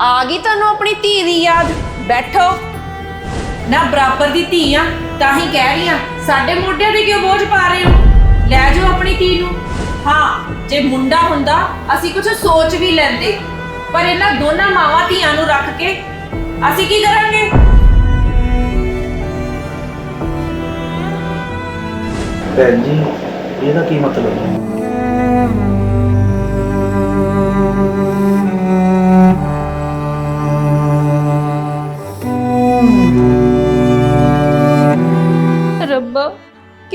ਆ ਗਈ ਤੁਹਾਨੂੰ ਆਪਣੀ ਧੀ ਦੀ ਯਾਦ? ਬੈਠੋ। ਨਾ ਬਰਾਬਰ ਦੀ ਧੀ ਆ ਤਾਂ ਹੀ ਕਹਿ ਰਹੀ ਆ ਸਾਡੇ ਮੋਢਿਆਂ ਤੇ ਕਿਉਂ ਬੋਝ ਪਾ ਰਹੇ ਹੋ? ਲੈ ਜਾਓ ਆਪਣੀ ਧੀ ਨੂੰ। ਹਾਂ ਜੇ ਮੁੰਡਾ ਹੁੰਦਾ ਅਸੀਂ ਕੁਝ ਸੋਚ ਵੀ ਲੈਂਦੇ ਪਰ ਇਹਨਾਂ ਦੋਨਾਂ ਮਾਵਾਂ ਧੀਆਂ ਨੂੰ ਰੱਖ ਕੇ ਅਸੀਂ ਕੀ ਕਰਾਂਗੇ? ਭੈਣ ਜੀ ਇਹਦਾ ਕੀ ਮਤਲਬ? ਹੈ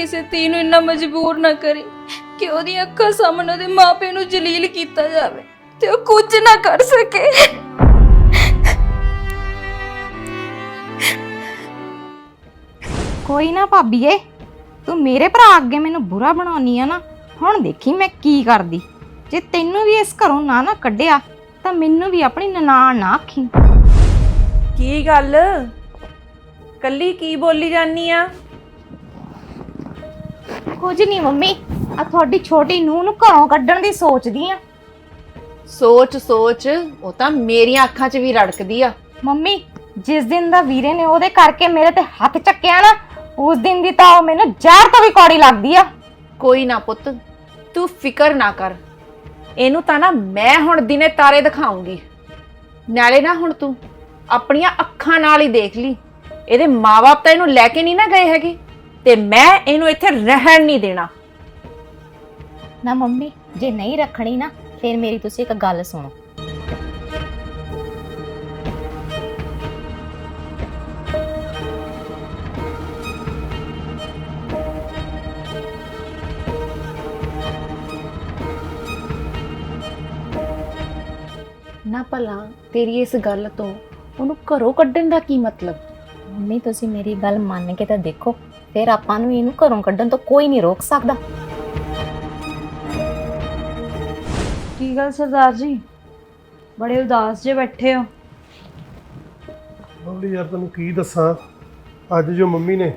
ਕਿਸੇ ਧੀ ਨੂੰ ਇੰਨਾ ਮਜਬੂਰ ਨਾ ਕਰੀ ਕਿ ਉਹਦੀ ਅੱਖਾਂ ਸਾਹਮਣੇ ਉਹਦੇ ਮਾਪੇ ਨੂੰ ਜਲੀਲ ਕੀਤਾ ਜਾਵੇ ਤੇ ਉਹ ਕੁਝ ਨਾ ਕਰ ਸਕੇ। ਕੋਈ ਨਾ ਭਾਬੀਏ ਤੂੰ ਮੇਰੇ ਭਰਾ ਅੱਗੇ ਮੈਨੂੰ ਬੁਰਾ ਬਣਾਉਣੀ ਆ ਨਾ ਹੁਣ ਦੇਖੀ ਮੈਂ ਕੀ ਕਰਦੀ। ਜੇ ਤੈਨੂੰ ਵੀ ਇਸ ਘਰੋਂ ਨਾ ਨਾ ਕੱਢਿਆ ਤਾਂ ਮੈਨੂੰ ਵੀ ਆਪਣੀ ਨਨਾਣ ਨਾ ਆਖੀ। ਕੀ ਗੱਲ? ਕੱਲੀ ਕੀ ਬੋਲੀ ਜਾਨੀ ਆ? ਕੁਝ ਨਹੀਂ ਮੰਮੀ। ਆ ਤੁਹਾਡੀ ਛੋਟੀ ਨੂੰਹ ਨੂੰ ਘਰੋਂ ਕੱਢਣ ਦੀ ਸੋਚਦੀ ਆ। ਸੋਚ ਸੋਚ ਉਹ ਤਾਂ ਮੇਰੀਆਂ ਅੱਖਾਂ 'ਚ ਵੀ ਰੜਕਦੀ ਆ। ਮੰਮੀ ਜਿਸ ਦਿਨ ਦਾ ਵੀਰੇ ਨੇ ਉਹਦੇ ਕਰਕੇ ਮੇਰੇ ਤੇ ਹੱਥ ਚੱਕਿਆ ਨਾ ਉਸ ਦਿਨ ਦੀ ਤਾਂ ਉਹ ਮੈਨੂੰ ਜ਼ਹਿਰ ਤੋਂ ਵੀ ਕੌੜੀ ਲੱਗਦੀ ਆ। ਕੋਈ ਨਾ ਪੁੱਤ ਤੂੰ ਫਿਕਰ ਨਾ ਕਰ। ਇਹਨੂੰ ਤਾਂ ਨਾ ਮੈਂ ਹੁਣ ਦਿਨੇ ਤਾਰੇ ਦਿਖਾਉਂਗੀ। ਨਾਲੇ ਨਾ ਹੁਣ ਤੂੰ ਆਪਣੀਆਂ ਅੱਖਾਂ ਨਾਲ ਹੀ ਦੇਖ ਲਈ। ਇਹਦੇ ਮਾਪੇ ਤਾਂ ਇਹਨੂੰ ਲੈ ਕੇ ਨਹੀਂ ਨਾ ਗਏ ਹੈਗੇ। ਤੇ ਮੈਂ ਇਹਨੂੰ ਇੱਥੇ ਰਹਿਣ ਨਹੀਂ ਦੇਣਾ। ਨਾ ਮੰਮੀ ਜੇ ਨਹੀਂ ਰੱਖਣੀ ਨਾ ਫਿਰ ਮੇਰੀ ਤੁਸੀਂ ਇੱਕ ਗੱਲ ਸੁਣੋ। ਨਾ ਭਲਾ ਤੇਰੀ ਇਸ ਗੱਲ ਤੋਂ ਉਹਨੂੰ ਘਰੋਂ ਕੱਢਣ ਦਾ ਕੀ ਮਤਲਬ? ਮੰਮੀ ਤੁਸੀਂ ਮੇਰੀ ਗੱਲ ਮੰਨ ਕੇ ਤਾਂ ਦੇਖੋ। ਫਿਰ ਆਪਾਂ ਨੂੰ ਇਹਨੂੰ ਘਰੋਂ ਕੱਢਣ ਤੋਂ ਕੋਈ ਨਹੀਂ ਰੋਕ ਸਕਦਾ। ਕੀ ਗੱਲ ਸਰਦਾਰ ਜੀ? ਬੜੇ ਉਦਾਸ ਜੇ ਬੈਠੇ ਹੋ। ਬਬਲੀ ਯਾਰ ਤੈਨੂੰ ਕੀ ਦੱਸਾਂ? ਅੱਜ ਜੋ ਮੰਮੀ ਨੇ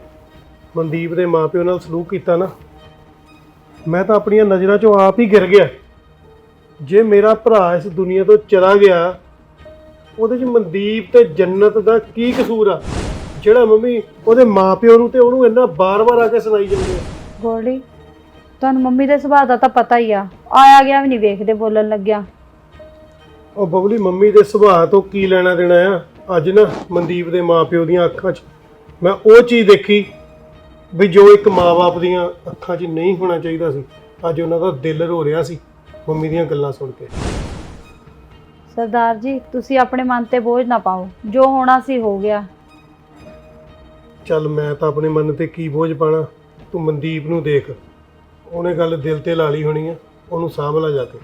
ਮਨਦੀਪ ਦੇ ਮਾਪਿਓ ਨਾਲ ਸਲੂਕ ਕੀਤਾ ਨਾ ਮੈਂ ਤਾਂ ਆਪਣੀਆਂ ਨਜ਼ਰਾਂ 'ਚੋਂ ਆਪ ਹੀ ਗਿਰ ਗਿਆ। ਜੇ ਮੇਰਾ ਭਰਾ ਇਸ ਦੁਨੀਆ ਤੋਂ ਚਲਾ ਗਿਆ ਉਹਦੇ 'ਚ ਮਨਦੀਪ ਤੇ ਜੰਨਤ ਦਾ ਕੀ ਕਸੂਰ ਆ? ਜਿਹੜਾ ਮੰਮੀ ਉਹਦੇ ਮਾਪਿਓ ਨੂੰ ਤੇ ਉਹਨੂੰ ਇੰਨਾ ਬਾਰ-ਬਾਰ ਆ ਕੇ ਸੁਣਾਈ ਜਾਂਦੇ ਆ। ਗੋਲਡੀ ਤੁਹਾਨੂੰ ਮੰਮੀ ਦੇ ਸੁਭਾਅ ਦਾ ਤਾਂ ਪਤਾ ਹੀ ਆ। ਆਇਆ ਗਿਆ ਵੀ ਨਹੀਂ ਵੇਖਦੇ ਬੋਲਣ ਲੱਗਿਆ। ਉਹ ਬਬਲੀ ਮੰਮੀ ਦੇ ਸੁਭਾਅ ਤੋਂ ਕੀ ਲੈਣਾ ਦੇਣਾ ਆ? ਅੱਜ ਨਾ ਮਨਦੀਪ ਦੇ ਮਾਪਿਓ ਦੀਆਂ ਅੱਖਾਂ 'ਚ ਮੈਂ ਉਹ ਚੀਜ਼ ਦੇਖੀ ਵੀ ਜੋ ਇੱਕ ਮਾਂ-ਬਾਪ ਦੀਆਂ ਅੱਖਾਂ 'ਚ ਨਹੀਂ ਹੋਣਾ ਚਾਹੀਦਾ ਸੀ। ਅੱਜ ਉਹਨਾਂ ਦਾ ਦਿਲ ਰੋ ਰਿਹਾ ਸੀ ਮੰਮੀ ਦੀਆਂ ਗੱਲਾਂ ਸੁਣ ਕੇ। ਸਰਦਾਰ ਜੀ ਤੁਸੀਂ ਆਪਣੇ ਮਨ ਤੇ ਬੋਝ ਨਾ ਪਾਓ। ਜੋ ਹੋਣਾ ਸੀ ਹੋ ਗਿਆ। ਚੱਲ ਮੈਂ ਤਾਂ ਆਪਣੇ ਮਨ ਤੇ ਕੀ ਬੋਝ ਪਾਣਾ, ਤੂੰ ਮਨਦੀਪ ਨੂੰ ਦੇਖ। ਉਹਨੇ ਗੱਲ ਦਿਲ ਤੇ ਲਾ ਲਈ ਹੋਣੀ ਆ, ਉਹਨੂੰ ਸਾਂਭ ਲੈ ਜਾ ਕੇ।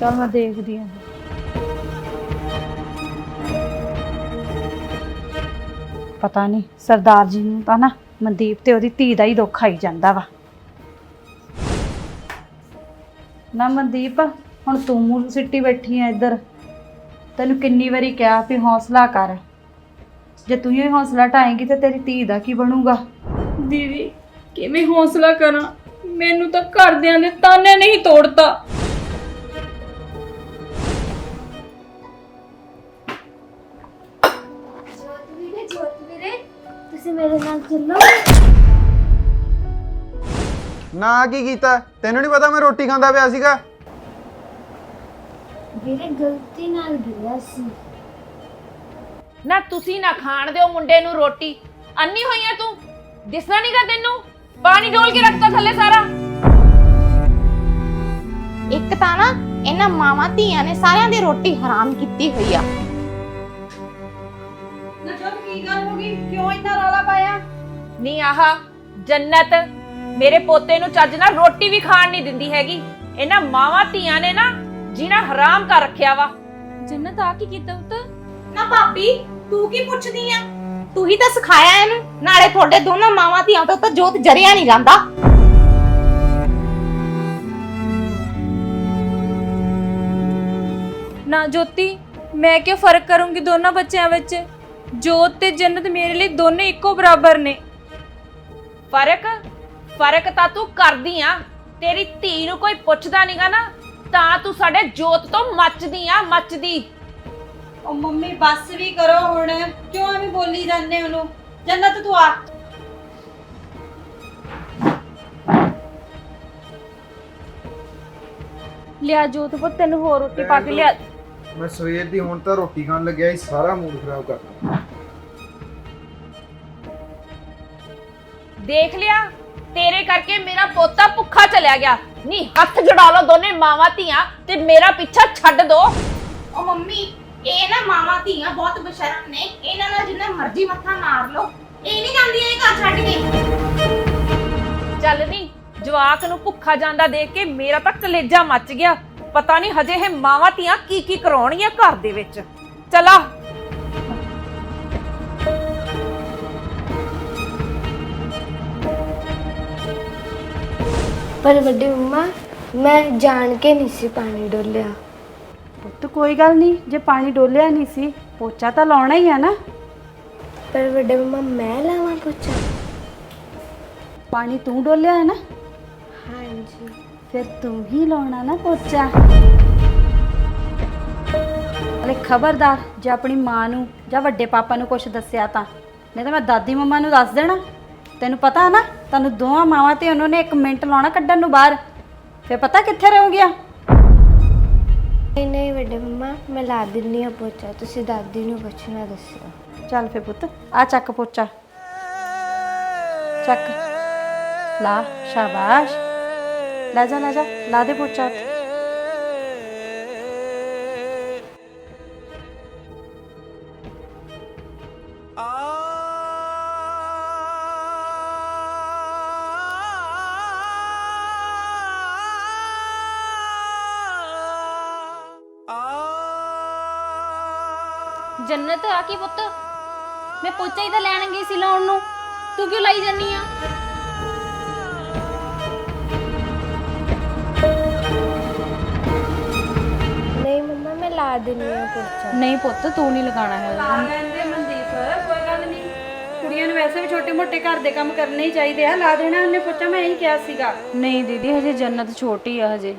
ਚਲ ਮੈਂ ਦੇਖਦੀ ਹਾਂ। ਪਤਾ ਨਹੀਂ, ਸਰਦਾਰ ਜੀ ਨੂੰ ਤਾਂ ਨਾ ਮਨਦੀਪ ਤੇ ਉਹਦੀ ਧੀ ਦਾ ਹੀ ਦੁੱਖ ਆਈ ਜਾਂਦਾ ਵਾ। ਨਾ ਮਨਦੀਪ, ਹੁਣ ਤੂੰ ਮੂੰਹ ਸਿੱਟੀ ਬੈਠੀ ਆ ਇੱਧਰ। ਤੈਨੂੰ ਕਿੰਨੀ ਵਾਰੀ ਕਿਹਾ ਵੀ ਹੌਸਲਾ ਕਰ। ਜੇ ਤੂੰ ਹੀ ਹੌਸਲਾ ਢਾਏਂਗੀ ਤੇ ਤੇਰੀ ਧੀ ਦਾ ਕੀ ਬਣੂਗਾ? ਦੀਦੀ ਕਿਵੇਂ ਹੌਸਲਾ ਕਰਾਂ? ਮੈਨੂੰ ਤਾਂ ਘਰਦਿਆਂ ਦੇ ਤਾਨੇ ਨਹੀਂ ਤੋੜਤਾ। ਜੋਤ ਵੀਰੇ ਜੋਤ ਵੀਰੇ ਤੁਸੀਂ ਮੇਰੇ ਨਾਲ ਚੱਲੋ। ਨਾ ਕੀ ਕੀਤਾ? ਤੈਨੂੰ ਨਹੀਂ ਪਤਾ ਮੈਂ ਰੋਟੀ ਖਾਂਦਾ ਪਿਆ ਸੀਗਾ? ਵੀਰੇ ਗਲਤੀ ਨਾਲ ਗਿਰਿਆ ਸੀ। ਨਾ ਤੁਸੀਂ ਨਾ ਖਾਣ ਦਿਓ ਮੁੰਡੇ ਨੂੰ ਰੋਟੀ। ਅੰਨੀ ਹੋਈ ਆ ਤੂੰ? ਦਿਸਦਾ ਨਹੀਂਗਾ ਤੈਨੂੰ? ਪਾਣੀ ਡੋਲ ਕੇ ਰੱਖਤਾ ਥੱਲੇ ਸਾਰਾ। ਇੱਕ ਤਾਂ ਨਾ ਇਹਨਾਂ ਮਾਵਾਂ ਧੀਆਂ ਨੇ ਸਾਰਿਆਂ ਦੀ ਰੋਟੀ ਹਰਾਮ ਕੀਤੀ ਹੋਈ ਆ। ਨਾ ਜਦ ਕੀ ਗੱਲ ਹੋ ਗਈ? ਕਿਉਂ ਇੰਨਾ ਰੌਲਾ ਪਾਇਆ? ਨਹੀਂ ਆਹ ਜੰਨਤ ਮੇਰੇ ਪੋਤੇ ਨੂੰ ਚੱਜ ਨਾਲ ਰੋਟੀ ਵੀ ਖਾਣ ਨਹੀਂ ਦਿੰਦੀ ਹੈਗੀ। ਇਹਨਾਂ ਮਾਵਾਂ ਧੀਆਂ ਨੇ ਨਾ ਜੀਣਾ ਹਰਾਮ ਕਰ ਰੱਖਿਆ ਵਾ। ਜੰਨਤ ਆ ਕੀ ਕੀਤਾ ਪੁੱਤ? ਨਾ ਭਾਬੀ ਤੂੰ ਕੀ ਪੁੱਛਦੀ ਆ? ਤੂੰ ਹੀ ਤਾਂ ਸਿਖਾਇਆ ਇਹਨੂੰ। ਨਾਲੇ ਤੁਹਾਡੇ ਦੋਨਾਂ ਮਾਵਾਂ ਧੀਆਂ ਤੋਂ ਤਾਂ ਜੋਤ ਜਰਿਆ ਨਹੀਂ ਜਾਂਦਾ। ਨਾ ਜੋਤੀ ਮੈਂ ਕਿਉਂ ਫ਼ਰਕ ਕਰੂੰਗੀ ਦੋਨਾਂ ਬੱਚਿਆਂ ਵਿੱਚ? ਜੋਤ ਤੇ ਜੰਨਤ ਮੇਰੇ ਲਈ ਦੋਨੇ ਇੱਕੋ ਬਰਾਬਰ ਨੇ। ਫ਼ਰਕ? ਫ਼ਰਕ ਤਾਂ ਤੂੰ ਕਰਦੀ ਆ। ਤੇਰੀ ਧੀ ਨੂੰ ਕੋਈ ਪੁੱਛਦਾ ਨਹੀਂਗਾ ਨਾ ਤਾਂ ਤੂੰ ਸਾਡੇ ਜੋਤ ਤੋਂ ਮੱਚਦੀ ਆ ਮੱਚਦੀ। ਉਹ ਮੰਮੀ ਬੱਸ ਵੀ ਕਰੋ ਹੁਣ। ਕਿਉਂ ਐਵੇਂ ਬੋਲੀ ਜਾਂਦੇ ਉਹਨੂੰ? ਜੰਨਤ ਤੂੰ ਆ। ਲਿਆ ਜੋਤ ਪੁੱਤ ਤੈਨੂੰ ਹੋਰ ਰੋਟੀ ਪਾ ਕੇ ਲਿਆ। ਮੈਂ ਸਵੇਰ ਦੀ ਹੁਣ ਤਾਂ ਰੋਟੀ ਖਾਣ ਲੱਗਿਆ ਸੀ ਸਾਰਾ ਮੂਡ ਖਰਾਬ ਕਰਤਾ ਦੇਖ ਲਿਆ ਤੇਰੇ ਕਰਕੇ ਮੇਰਾ ਪੋਤਾ ਭੁੱਖਾ ਚਲਿਆ ਗਿਆ। ਨਹੀਂ ਹੱਥ ਜੜਾ ਲਓ ਦੋਨੇ ਮਾਵਾਂ ਧੀਆਂ ਤੇ ਮੇਰਾ ਪਿੱਛਾ ਛੱਡ ਦੋ। ਉਹ ਮੰਮੀ ਇਹ ਨਾ ਮਾਵਾਂ ਧੀਆਂ ਬਹੁਤ ਬਸ਼ਰਮ ਨੇ। ਇਹਨਾਂ ਨਾਲ ਜਿੰਨਾ ਮਰਜ਼ੀ ਮੱਥਾ ਮਾਰ ਲਓ। ਇਹ ਨਹੀਂ ਜਾਂਦੀਆਂ ਇਹ ਘਰ ਛੱਡ ਕੇ। ਚੱਲ ਨਹੀਂ ਜਵਾਕ ਨੂੰ ਭੁੱਖਾ ਜਾਂਦਾ ਦੇਖ ਕੇ ਮੇਰਾ ਤਾਂ ਕਲੇਜਾ ਮੱਚ ਗਿਆ। ਪਤਾ ਨਹੀਂ ਹਜੇ ਇਹ ਮਾਵਾਂ ਧੀਆਂ ਕੀ ਕੀ ਕਰਾਉਣਗੀਆਂ ਘਰ ਦੇ ਵਿੱਚ। ਚਲਾ ਪਰ ਵੱਡੇ ਮੰਮਾ ਮੈਂ ਜਾਣ ਕੇ ਨਹੀਂ ਸੀ ਪਾਣੀ ਡੋਲਿਆ। ਕੋਈ ਗੱਲ ਨਹੀਂ ਜੇ ਪਾਣੀ ਡੋਲਿਆ ਨਹੀਂ ਸੀ ਪੋਚਾ ਤਾਂ ਲਾਉਣਾ ਹੀ ਆ ਨਾ। ਪਰ ਵੱਡੇ ਮੰਮਾ ਮੈਂ ਲਾਵਾਂ ਪੋਚਾ? ਪਾਣੀ ਤੂੰ ਡੋਲਿਆ ਹੈ ਨਾ? ਹਾਂਜੀ। ਫਿਰ ਤੂੰ ਹੀ ਲਾਉਣਾ ਨਾ ਪੋਚਾ। ਅਲੇ ਖਬਰਦਾਰ ਜੇ ਆਪਣੀ ਮਾਂ ਨੂੰ ਜਾਂ ਵੱਡੇ ਪਾਪਾ ਨੂੰ ਕੁਝ ਦੱਸਿਆ ਤਾਂ। ਨਹੀਂ ਤਾਂ ਮੈਂ ਦਾਦੀ ਮੰਮਾ ਨੂੰ ਦੱਸ ਦੇਣਾ। ਤੈਨੂੰ ਪਤਾ ਨਾ ਤੁਹਾਨੂੰ ਦੋਵਾਂ ਮਾਵਾਂ ਤੇ ਉਹਨਾਂ ਨੇ 1 ਮਿੰਟ ਲਾਉਣਾ ਕੱਢਣ ਨੂੰ ਬਾਹਰ। ਫਿਰ ਪਤਾ ਕਿੱਥੇ ਰਹੋਗੀਆਂ? ਨਹੀਂ ਨਹੀਂ ਵੱਡੇ ਮੰਮਾ, ਮੈਂ ਲਾ ਦਿੰਨੀ ਆ ਪੋਚਾ, ਤੁਸੀਂ ਦਾਦੀ ਨੂੰ ਪੁੱਛਣਾ, ਦੱਸਿਓ। ਚੱਲ ਫੇ ਪੁੱਤ, ਆ ਚੱਕ ਪੋਚਾ। ਚੱਕ। ਲਾ, ਸ਼ਾਬਾਸ਼। ਲੈ ਜਾ ਲੈ ਜਾ, ਲਾ ਦੇ ਪੋਚਾ। ਜੰਨਤ ਆ ਕੀ ਪੁੱਤ? ਮੈਂ ਪੋਚਾ ਹੀ ਤਾਂ ਲੈਣ ਗਈ ਸੀ ਲਾਉਣ ਨੂੰ। ਤੂੰ ਕਿਉਂ ਲਾਈ ਜਾਨੀ ਆ? ਨਹੀਂ ਮੰਮਾ ਮੈਂ ਲਾ ਦਿੰਨੀ ਆ ਪੋਚਾ। ਨਹੀਂ ਪੁੱਤ ਤੂੰ ਨਹੀਂ ਲਗਾਣਾ ਹੈ ਲੈਂਦੇ ਮਨਦੀਪ ਕੋਈ ਗੱਲ ਨਹੀਂ। ਕੁੜੀਆਂ ਨੂੰ ਵੈਸੇ ਵੀ ਛੋਟੇ ਮੋਟੇ ਘਰ ਦੇ ਕੰਮ ਕਰਨੇ ਹੀ ਚਾਹੀਦੇ ਆ। ਲਾ ਦੇਣਾ ਉਹਨੇ ਪੋਚਾ ਮੈਂ ਇਹੀ ਕਿਹਾ ਸੀਗਾ। ਨਹੀਂ ਦੀਦੀ ਹਜੇ ਜੰਨਤ ਛੋਟੀ ਆ ਹਜੇ।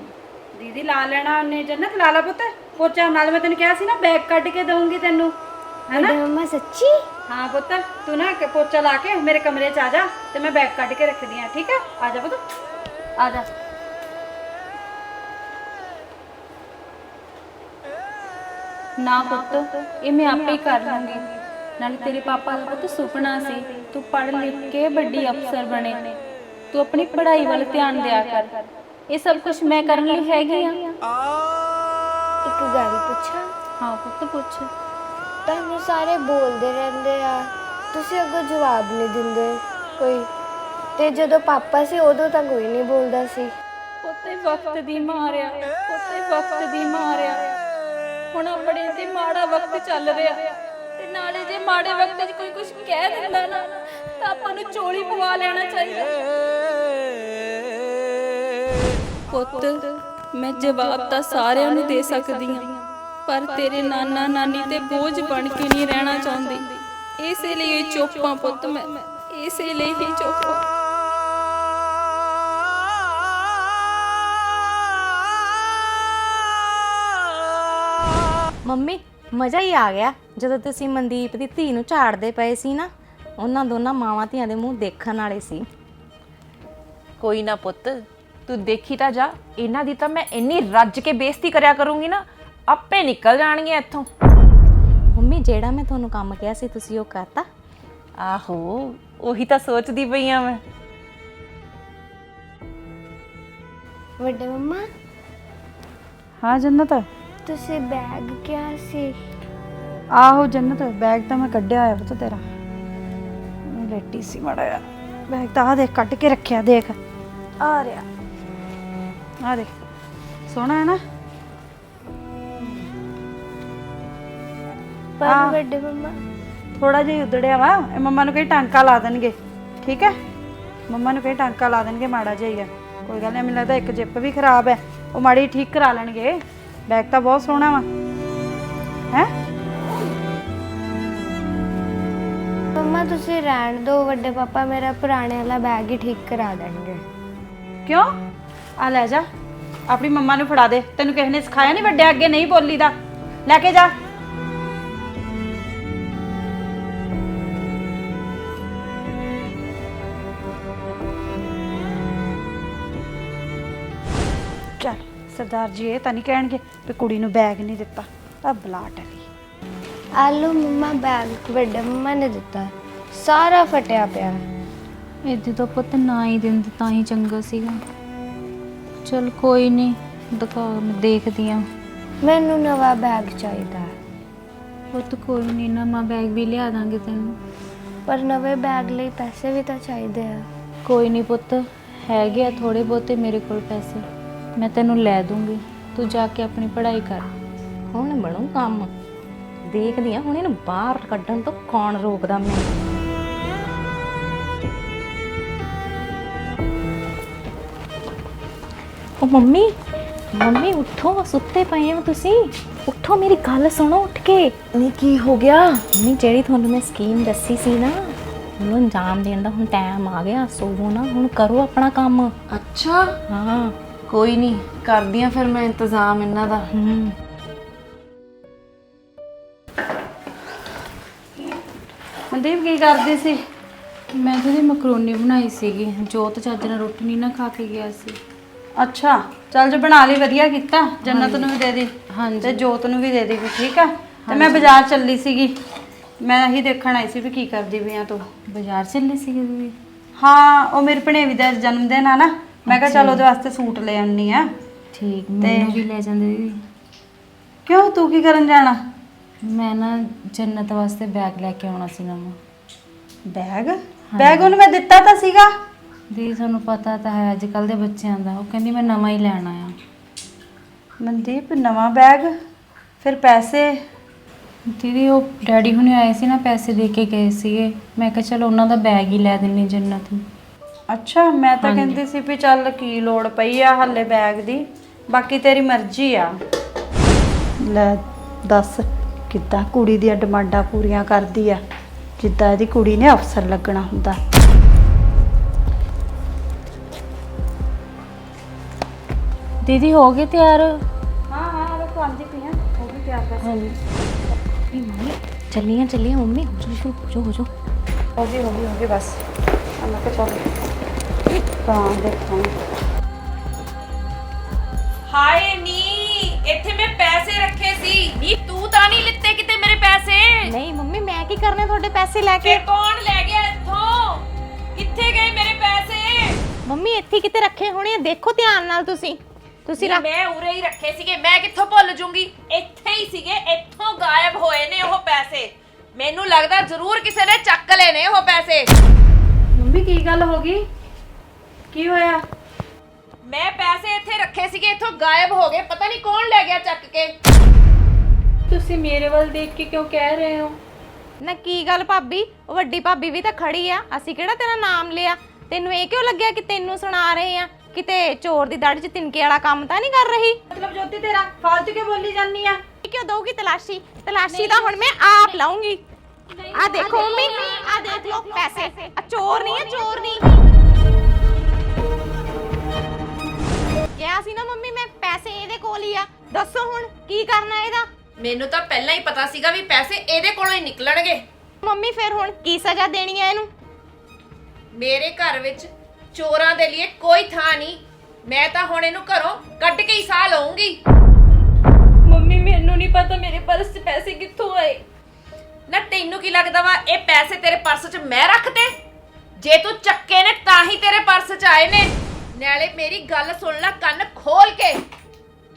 ਦੀਦੀ ਲਾ ਲੈਣਾ ਉਹਨੇ। ਜੰਨਤ ਲਾ ਲਾ ਪੁੱਤ। ਪੋਚਾ ਨਾਲ ਮੈਂ ਤੈਨੂੰ ਕਿਹਾ ਸੀ ਨਾ ਬੈਗ ਕੱਢ ਕੇ ਦਊਂਗੀ ਤੈਨੂੰ ਵੱਡੇ ਮੰਮਾ ਸੱਚੀ? ਹਾਂ ਪੁੱਤ ਤੂੰ ਨਾ ਕਿ ਪੋਚਾ ਲਾ ਕੇ ਮੇਰੇ ਕਮਰੇ 'ਚ ਆ ਜਾ ਤੇ ਮੈਂ ਬੈਗ ਕੱਢ ਕੇ ਰੱਖਦੀ ਆ ਠੀਕ ਹੈ ਆ ਜਾ ਪੁੱਤ ਆ ਜਾ। ਨਾ ਪੁੱਤ ਇਹ ਮੈਂ ਆਪੇ ਹੀ ਕਰ ਲੂੰਗੀ। ਨਾਲੇ ਤੇਰੇ ਪਾਪਾ ਦਾ ਪੁੱਤ ਸੁਪਨਾ ਸੀ ਤੂੰ ਪੜ੍ਹ ਲਿਖ ਕੇ ਵੱਡੀ ਅਫਸਰ ਬਣੇ। ਤੂੰ ਆਪਣੀ ਪੜ੍ਹਾਈ ਵੱਲ ਧਿਆਨ ਦਿਆ ਕਰ। ਇਹ ਸਭ ਕੁਝ ਮੈਂ ਕਰਨ ਲਈ ਹੈਗੀ ਆ ਇੱਕ ਗੱਲ ਪੁੱਛਾਂ? ਹਾਂ ਪੁੱਤ ਪੁੱਛ। ਤੁਹਾਨੂੰ ਸਾਰੇ ਬੋਲਦੇ ਰਹਿੰਦੇ ਆ। ਤੁਸੀਂ ਅੱਗੋਂ ਜਵਾਬ ਨਹੀਂ ਦਿੰਦੇ। ਕੋਈ। ਤੇ ਜਦੋਂ ਪਾਪਾ ਸੀ ਉਦੋਂ ਤਾਂ ਕੋਈ ਨਹੀਂ ਬੋਲਦਾ ਸੀ। ਪੁੱਤੇ ਵਕਤ ਦੀ ਮਾਰਿਆ ਪੁੱਤੇ ਵਕਤ ਦੀ ਮਾਰਿਆ। ਹੁਣ ਆਪਣੇ ਤੇ ਮਾੜਾ ਵਕਤ ਚੱਲ ਰਿਹਾ। ਤੇ ਨਾਲੇ ਜੇ ਮਾੜੇ ਵਕਤ 'ਚ ਕੋਈ ਕੁਝ ਕਹਿ ਦਿੰਦਾ ਨਾ ਤਾਂ ਆਪਾਂ ਨੂੰ ਚੋਲੀ ਪਵਾ ਲੈਣਾ ਚਾਹੀਦਾ। ਪੁੱਤ ਮੈਂ ਜਵਾਬ ਤਾਂ ਸਾਰਿਆਂ ਨੂੰ ਦੇ ਸਕਦੀ ਹਾਂ ਪਰ ਤੇਰੇ ਨਾਨਾ ਨਾਨੀ ਤੇ ਬੋਝ ਬਣ ਕੇ ਨਹੀਂ ਰਹਿਣਾ ਚਾਹੁੰਦੀ। ਇਸੇ ਲਈ ਚੁੱਪ ਪੁੱਤ ਮੈਂ ਇਸੇ ਲਈ ਹੀ ਚੁੱਪ। ਮੰਮੀ ਮਜ਼ਾ ਹੀ ਆ ਗਿਆ। ਜਦੋਂ ਤੁਸੀਂ ਮਨਦੀਪ ਦੀ ਧੀ ਨੂੰ ਝਾੜਦੇ ਪਏ ਸੀ ਨਾ ਉਹਨਾਂ ਦੋਨਾਂ ਮਾਵਾਂ ਧੀਆਂ ਦੇ ਮੂੰਹ ਦੇਖਣ ਵਾਲੇ ਸੀ। ਕੋਈ ਨਾ ਪੁੱਤ ਤੂੰ ਦੇਖੀ ਤਾਂ ਜਾ ਇਹਨਾਂ ਦੀ ਤਾਂ ਮੈਂ ਇੰਨੀ ਰੱਜ ਕੇ ਬੇਇੱਜ਼ਤੀ ਕਰਿਆ ਕਰੂੰਗੀ ਨਾ ਆਪੇ ਨਿਕਲ ਜਾਣਗੀਆਂ ਇੱਥੋਂ। ਮੰਮੀ ਜਿਹੜਾ ਮੈਂ ਤੁਹਾਨੂੰ ਕੰਮ ਕਿਹਾ ਸੀ ਤੁਸੀਂ ਉਹ ਕਰਤਾ? ਆਹੋ ਉਹੀ ਤਾਂ ਸੋਚਦੀ ਪਈ ਆ ਮੈਂ। ਵੱਡੇ ਮੰਮਾ ਹਾਂ ਜੰਨਤ। ਤੁਸੀਂ ਬੈਗ ਕਿਹਾ ਸੀ। ਆਹੋ ਜੰਨਤ ਬੈਗ ਤਾਂ ਮੈਂ ਕੱਢਿਆ ਹੋਇਆ ਪੁੱਤ ਤੇਰਾ। ਲੇਟੀ ਸੀ ਮੜਾ ਬੈਗ ਤਾਂ ਆ ਦੇਖ ਕੱਢ ਕੇ ਰੱਖਿਆ ਦੇਖ। ਆ ਰਿਹਾ। ਆ ਦੇਖ ਸੋਹਣਾ ਹੈ ਨਾ? ਪਰ ਆਹ। ਵੱਡੇ ਮੰਮਾ। ਥੋੜਾ ਜਿਹਾ ਹੀ ਉਧੜਿਆ ਵਾ ਇਹ ਮੰਮਾ ਨੂੰ ਕਹੀ ਟਾਂਕਾ ਲਾ ਦੇਣਗੇ ਠੀਕ ਹੈ? ਮੰਮਾ ਨੂੰ ਕਹੀ ਟਾਂਕਾ ਲਾ ਦੇਣਗੇ ਮਾੜਾ ਜਿਹਾ ਹੀ ਹੈ। ਕੋਈ ਗੱਲ ਨਹੀਂ ਮੈਨੂੰ ਲੱਗਦਾ ਇੱਕ ਜਿੱਪ ਵੀ ਖਰਾਬ ਹੈ ਉਹ ਮਾੜੀ ਠੀਕ ਕਰਾ ਲੈਣਗੇ। ਬੈਗ ਤਾਂ ਬਹੁਤ ਸੋਹਣਾ ਵਾ। ਹੈ? ਮੰਮਾ ਤੁਸੀਂ ਰਹਿਣ ਦਿਓ ਵੱਡੇ ਪਾਪਾ ਮੇਰਾ ਪੁਰਾਣੇ ਵਾਲਾ ਬੈਗ ਹੀ ਠੀਕ ਕਰਾ ਦੇਣਗੇ। ਕਿਉਂ? ਆ ਲੈ ਜਾ। ਆਪਣੀ ਮੰਮਾ ਨੂੰ ਫੜਾ ਦੇ। ਤੈਨੂੰ ਕਿਸੇ ਨੇ ਸਿਖਾਇਆ ਨਹੀਂ ਵੱਡੇ ਅੱਗੇ ਨਹੀਂ ਬੋਲੀ ਦਾ। ਲੈ ਕੇ ਜਾ। ਚੱਲ ਸਰਦਾਰ ਜੀ ਇਹ ਤਾਂ ਨਹੀਂ ਕਹਿਣਗੇ ਵੀ ਕੁੜੀ ਨੂੰ ਬੈਗ ਨਹੀਂ ਦਿੱਤਾ। ਤਾਂ ਬਲਾਟ ਹੈ। ਆਲੂ ਮੰਮਾ ਬੈਗ ਵੱਡੇ ਮੰਮਾ ਨੇ ਦਿੱਤਾ। ਸਾਰਾ ਫਟਿਆ ਪਿਆ। ਇਹਦੇ ਤੋਂ ਪੁੱਤ ਨਾ ਹੀ ਦਿੰਦੇ ਤਾਂ ਹੀ ਚੰਗਾ ਸੀਗਾ। ਚਲ ਕੋਈ ਨਹੀਂ ਦੁਕਾਨ ਦੇਖਦੀ ਆ। ਮੈਨੂੰ ਨਵਾਂ ਬੈਗ ਚਾਹੀਦਾ। ਹੈ। ਪੁੱਤ ਕੋਈ ਨਹੀਂ ਨਵਾਂ ਬੈਗ ਵੀ ਲਿਆ ਦਾਂਗੇ ਤੈਨੂੰ। ਪਰ ਨਵੇਂ ਬੈਗ ਲਈ ਪੈਸੇ ਵੀ ਤਾਂ ਚਾਹੀਦੇ ਆ। ਕੋਈ ਨਹੀਂ ਪੁੱਤ ਹੈਗੇ ਆ ਥੋੜੇ ਬਹੁਤੇ ਮੇਰੇ ਕੋਲ ਪੈਸੇ। ਮੈਂ ਤੈਨੂੰ ਲੈ ਦੂੰਗੀ। ਤੂੰ ਜਾ ਕੇ ਆਪਣੀ ਪੜ੍ਹਾਈ ਕਰ। ਹੁਣ ਬਣੂ ਕੰਮ। ਦੇਖਦੀ ਆ ਹੁਣ ਇਹਨੂੰ ਬਾਹਰ ਕੱਢਣ ਤੋਂ ਕੌਣ ਰੋਕਦਾ ਮੈਨੂੰ? ਉਹ ਮੰਮੀ ਮੰਮੀ ਉੱਠੋ ਸੁੱਤੇ ਪਏ ਹੋ ਤੁਸੀਂ। ਉੱਠੋ ਮੇਰੀ ਗੱਲ ਸੁਣੋ ਉੱਠ ਕੇ। ਨਹੀਂ ਕੀ ਹੋ ਗਿਆ? ਮੰਮੀ ਜਿਹੜੀ ਤੁਹਾਨੂੰ ਮੈਂ ਸਕੀਮ ਦੱਸੀ ਸੀ ਨਾ ਉਹਨੂੰ ਅੰਜਾਮ ਦੇਣ ਦਾ ਹੁਣ ਟਾਈਮ ਆ ਗਿਆ ਸੋਵੋ ਨਾ ਹੁਣ ਕਰੋ ਆਪਣਾ ਕੰਮ। ਅੱਛਾ? ਹਾਂ। ਕੋਈ ਨਹੀਂ ਕਰਦੀ ਆ ਫਿਰ ਮੈਂ ਇੰਤਜ਼ਾਮ ਇਹਨਾਂ ਦਾ। ਹੂੰ। ਮਨਦੀਪ ਕੀ ਕਰਦੀ ਸੀ? ਮੈਂ ਤਾਂ ਜੀ ਮਕਰੋਨੀ ਬਣਾਈ ਸੀਗੀ। ਜੋਤ ਚੱਜ ਨਾਲ ਰੋਟੀ ਨਹੀਂ ਨਾ ਖਾ ਕੇ ਗਿਆ ਸੀ। ਅੱਛਾ ਚੱਲ ਜੇ ਬਣਾ ਲਈ ਵਧੀਆ ਕੀਤਾ। ਜੰਨਤ ਨੂੰ ਵੀ ਦੇ ਦੇ ਹਾਂਜੀ। ਤੇ ਜੋਤ ਨੂੰ ਵੀ ਦੇ ਦੇ ਵੀ ਠੀਕ ਆ? ਤੇ ਮੈਂ ਬਾਜ਼ਾਰ ਚੱਲੀ ਸੀਗੀ। ਮੈਂ ਇਹੀ ਦੇਖਣ ਆਈ ਸੀ ਵੀ ਕੀ ਕਰਦੀ ਵੀ ਆ ਤੂੰ। ਬਾਜ਼ਾਰ ਚੱਲੇ ਸੀਗੇ ਤੁਸੀਂ ਹਾਂ ਉਹ ਮੇਰੀ ਭਣੇਵੀ ਦਾ ਜਨਮ ਦਿਨ ਆ ਨਾ। ਮੈਂ ਕਿਹਾ ਚੱਲ ਉਹਦੇ ਵਾਸਤੇ ਸੂਟ ਲੈ ਆਉਣੀ ਆ। ਠੀਕ ਮੈਨੂੰ ਵੀ ਲੈ ਜਾਂਦੇ ਦੀਦੀ। ਕਿਉਂ? ਤੂੰ ਕੀ ਕਰਨ ਜਾਣਾ? ਮੈਂ ਨਾ ਜੰਨਤ ਵਾਸਤੇ ਬੈਗ ਲੈ ਕੇ ਆਉਣਾ ਸੀ ਨਵਾਂ। ਬੈਗ? ਬੈਗ ਉਹਨੂੰ ਮੈਂ ਦਿੱਤਾ ਤਾਂ ਸੀਗਾ। ਦੀਦੀ ਤੁਹਾਨੂੰ ਪਤਾ ਤਾਂ ਹੈ ਅੱਜ ਕੱਲ ਦੇ ਬੱਚਿਆਂ ਦਾ ਉਹ ਕਹਿੰਦੀ ਮੈਂ ਨਵਾਂ ਹੀ ਲੈਣਾ ਆ ਮਨਦੀਪ ਨਵਾਂ ਬੈਗ ਫਿਰ ਪੈਸੇ? ਦੀਦੀ ਉਹ ਡੈਡੀ ਹੁਣੇ ਆਏ ਸੀ ਨਾ ਪੈਸੇ ਦੇ ਕੇ ਗਏ ਸੀਗੇ। ਮੈਂ ਕਿਹਾ ਚਲੋ ਉਹਨਾਂ ਦਾ ਬੈਗ ਹੀ ਲੈ ਦਿੰਨੀ ਜੰਨਤ ਨੂੰ ਅੱਛਾ ਮੈਂ ਤਾਂ ਕਹਿੰਦੀ ਸੀ ਵੀ ਚੱਲ ਕੀ ਲੋੜ ਪਈ ਆ ਹੱਲੇ ਬੈਗ ਦੀ ਬਾਕੀ ਤੇਰੀ ਮਰਜ਼ੀ ਆ। ਲੈ ਦੱਸ ਕਿੱਦਾਂ ਕੁੜੀ ਦੀਆਂ ਡਿਮਾਂਡਾਂ ਪੂਰੀਆਂ ਕਰਦੀ ਆ? ਜਿੱਦਾਂ ਇਹਦੀ ਕੁੜੀ ਨੇ ਅਫਸਰ ਲੱਗਣਾ ਹੁੰਦਾ। ਦੀਦੀ ਹੋ ਗਏ ਤਿਆਰ? ਹਾਂ ਹਾਂ ਉਹ ਤਾਂ ਆਂਦੀ ਪਈ ਆ ਉਹ ਵੀ ਤਿਆਰ ਕਰ ਨਹੀਂ ਮੰਮੀ ਚੱਲੀਆਂ ਚੱਲੀਆਂ ਮੰਮੀ। ਹੋ ਜੋ ਹੋ ਜੋ ਹੋ ਜੋ ਹੋ ਗਈ ਹੋ ਗਈ ਹੋ ਗਈ ਬਸ। ਆ ਮੈਂ ਕਿਹਾ ਚੱਲ। ਤਾਂ ਦੇਖਾਂਗੇ। ਹਾਏ ਨੀ ਇੱਥੇ ਮੈਂ ਪੈਸੇ ਰੱਖੇ ਸੀ। ਨੀ ਤੂੰ ਤਾਂ ਨਹੀਂ ਲਿੱਤੇ ਕਿਤੇ ਮੇਰੇ ਪੈਸੇ। ਨਹੀਂ ਮੰਮੀ ਮੈਂ ਕੀ ਕਰਨੇ ਤੁਹਾਡੇ ਪੈਸੇ ਲੈ ਕੇ? ਫਿਰ ਕੌਣ ਲੈ ਗਿਆ ਇੱਥੋਂ? ਕਿੱਥੇ ਗਏ ਮੇਰੇ ਪੈਸੇ? ਮੰਮੀ ਇੱਥੇ ਕਿਤੇ ਰੱਖੇ ਹੋਣੇ ਆ। ਦੇਖੋ ਧਿਆਨ ਨਾਲ ਤੁਸੀਂ। ਤੁਸੀਂ ਨੀ ਰੱਖ ਮੈਂ ਉਰੇ ਹੀ ਰੱਖੇ ਸੀਗੇ ਮੈਂ ਕਿੱਥੋਂ ਭੁੱਲ ਜੂੰਗੀ? ਇੱਥੇ ਹੀ ਸੀਗੇ ਇੱਥੋਂ ਗਾਇਬ ਹੋਏ ਨੇ ਉਹ ਪੈਸੇ। ਮੈਨੂੰ ਲੱਗਦਾ ਜ਼ਰੂਰ ਕਿਸੇ ਨੇ ਚੱਕ ਲਏ ਨੇ ਉਹ ਪੈਸੇ। ਮੰਮੀ ਕੀ ਗੱਲ ਹੋ ਗਈ? ਕੀ ਹੋਇਆ? ਮੈਂ ਪੈਸੇ ਇੱਥੇ ਰੱਖੇ ਸੀਗੇ ਇੱਥੋਂ ਗਾਇਬ ਹੋ ਗਏ ਪਤਾ ਨਹੀਂ ਕੌਣ ਲੈ ਗਿਆ ਚੱਕ ਕੇ। ਤੁਸੀਂ ਮੇਰੇ ਵੱਲ ਦੇਖ ਕੇ ਕਿਉਂ ਕਹਿ ਰਹੇ ਹੋ? ਨਾ ਕੀ ਗੱਲ ਭਾਬੀ? ਉਹ ਵੱਡੀ ਭਾਬੀ ਵੀ ਤਾਂ ਖੜੀ ਆ। ਅਸੀਂ ਕਿਹੜਾ ਤੇਰਾ ਨਾਮ ਲਿਆ? ਤੈਨੂੰ ਇਹ ਕਿਉਂ ਲੱਗਿਆ ਕਿ ਤੈਨੂੰ ਸੁਣਾ ਰਹੇ ਆ? ਕਿਤੇ ਚੋਰ ਦੀ ਦਾੜੀ 'ਚ ਤਿਨਕੇ ਵਾਲਾ ਕੰਮ ਤਾਂ ਨਹੀਂ ਕਰ ਰਹੀ? ਮਤਲਬ ਜੋਤੀ ਤੇਰਾ ਫਾਲਤੂ ਕੇ ਬੋਲੀ ਜਾਨੀ ਆ? ਕਿਉਂ ਦਊਗੀ ਤਲਾਸ਼ੀ? ਤਲਾਸ਼ੀ ਤਾਂ ਹੁਣ ਮੈਂ ਆਪ ਲਾਉਂਗੀ। ਆ ਦੇਖੋ ਮੰਮੀ ਆ ਦੇਖ ਲਓ ਪੈਸੇ। ਆ ਚੋਰ ਨਹੀਂ ਆ ਚੋਰ ਨਹੀਂ। ਕਿਹਾ ਸੀ ਨਾ ਮੰਮੀ ਮੈਂ ਪੈਸੇ ਇਹਦੇ ਕੋਲ ਹੀ ਆ। ਦੱਸੋ ਹੁਣ ਕੀ ਕਰਨਾ ਇਹਦਾ? ਮੈਨੂੰ ਤਾਂ ਪਹਿਲਾਂ ਹੀ ਪਤਾ ਸੀਗਾ ਵੀ ਪੈਸੇ ਇਹਦੇ ਕੋਲੋਂ ਹੀ ਨਿਕਲਣਗੇ। ਮੰਮੀ ਫਿਰ ਹੁਣ ਕੀ ਸਜ਼ਾ ਦੇਣੀ ਆ ਇਹਨੂੰ? ਮੇਰੇ ਘਰ ਵਿੱਚ ਚੋਰਾਂ ਦੇ ਲਈ ਕੋਈ ਥਾਂ ਨਹੀਂ। ਮੈਂ ਤਾਂ ਹੁਣ ਇਹਨੂੰ ਘਰੋਂ ਕੱਢ ਕੇ ਹੀ ਸਾਹ ਲਵਾਂਗੀ ਮੰਮੀ ਮੈਨੂੰ ਨਹੀਂ ਪਤਾ ਮੇਰੇ ਪਰਸ 'ਚ ਪੈਸੇ ਕਿੱਥੋਂ ਆਏ। ਨਾ ਤੈਨੂੰ ਕੀ ਲੱਗਦਾ ਵਾ ਇਹ ਪੈਸੇ ਤੇਰੇ ਪਰਸ 'ਚ ਮੈਂ ਰੱਖਤੇ? ਜੇ ਤੂੰ ਚੱਕੇ ਨੇ ਤਾਂ ਹੀ ਤੇਰੇ ਪਰਸ 'ਚ ਆਏ ਨੇ। ਨਾਲੇ ਮੇਰੀ ਗੱਲ ਸੁਣ ਲੈ ਕੰਨ ਖੋਲ ਕੇ।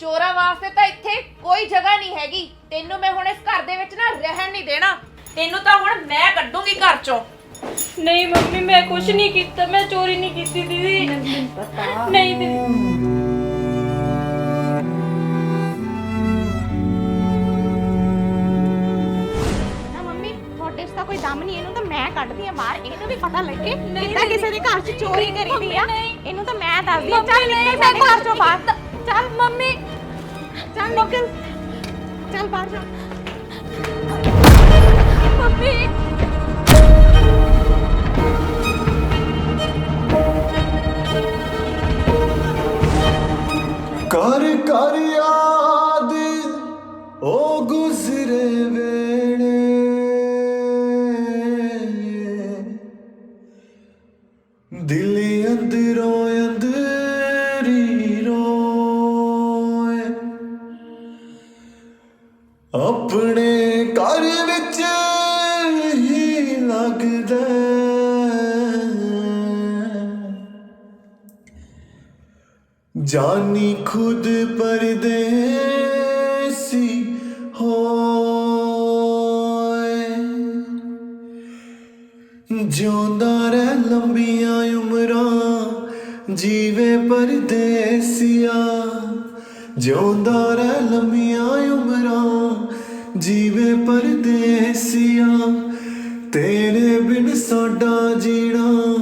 ਚੋਰਾਂ ਵਾਸਤੇ ਤਾਂ ਇੱਥੇ ਕੋਈ ਜਗ੍ਹਾ ਨਹੀਂ ਹੈਗੀ। ਤੈਨੂੰ ਮੈਂ ਹੁਣ ਇਸ ਘਰ ਦੇ ਵਿੱਚ ਨਾ ਰਹਿਣ ਨਹੀਂ ਦੇਣਾ। ਤੈਨੂੰ ਤਾਂ ਹੁਣ ਮੈਂ ਕੱਢੂੰਗੀ ਘਰ 'ਚੋਂ। ਨਹੀਂ ਮੰਮੀ ਮੈਂ ਕੁਝ ਨਹੀਂ ਕੀਤਾ ਮੈਂ ਚੋਰੀ ਨਹੀਂ ਕੀਤੀ ਦੀਦੀ। ਨਹੀਂ ਪਤਾ ਨਹੀਂ ਦੀਦੀ। ਨਾ ਮੰਮੀ ਤੁਹਾਡੇ 'ਚ ਤਾਂ ਕੋਈ ਦਮ ਨਹੀਂ ਇਹਨੂੰ ਤਾਂ ਮੈਂ ਕੱਢਦੀ ਆ ਬਾਹਰ ਇਹਨੂੰ ਵੀ ਪਤਾ ਲੱਗੇ ਕਿੱਦਾਂ ਕਿਸੇ ਦੇ ਘਰ 'ਚ ਚੋਰੀ ਕਰੀਦੀ ਆ। ਇਹਨੂੰ ਤਾਂ ਮੈਂ ਦੱਸਦੀ ਆ ਚੱਲ ਨਿਕਲ ਸਾਡੇ ਘਰ 'ਚੋਂ ਬਾਹਰ। ਚੱਲ ਮੰਮੀ। ਚੱਲ ਨਿਕਲ। ਚੱਲ ਬਾਹਰ ਜਾ। ਮੰਮੀ। ਕਰ ਕਰ ਯਾਦ ਉਹ ਗੁਜ਼ਰੇ ਵੇਲੇ ਜਾਨੀ ਖੁਦ ਪਰਦੇਸੀ ਹੋਏ। ਜਿਉਂਦਾ ਰਹਿ ਲੰਬੀਆਂ ਉਮਰਾਂ, ਜੀਵੇ ਪਰਦੇਸੀਆ। ਜਿਉਂਦਾ ਰਹਿ ਲੰਬੀਆਂ ਉਮਰਾਂ, ਜੀਵੇ ਪਰਦੇਸੀਆ। ਤੇਰੇ ਬਿਨ ਸਾਡਾ ਜੀਣਾ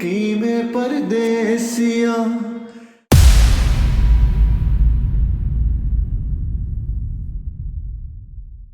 ਕਿਵੇਂ ਪਰਦੇਸੀਆ?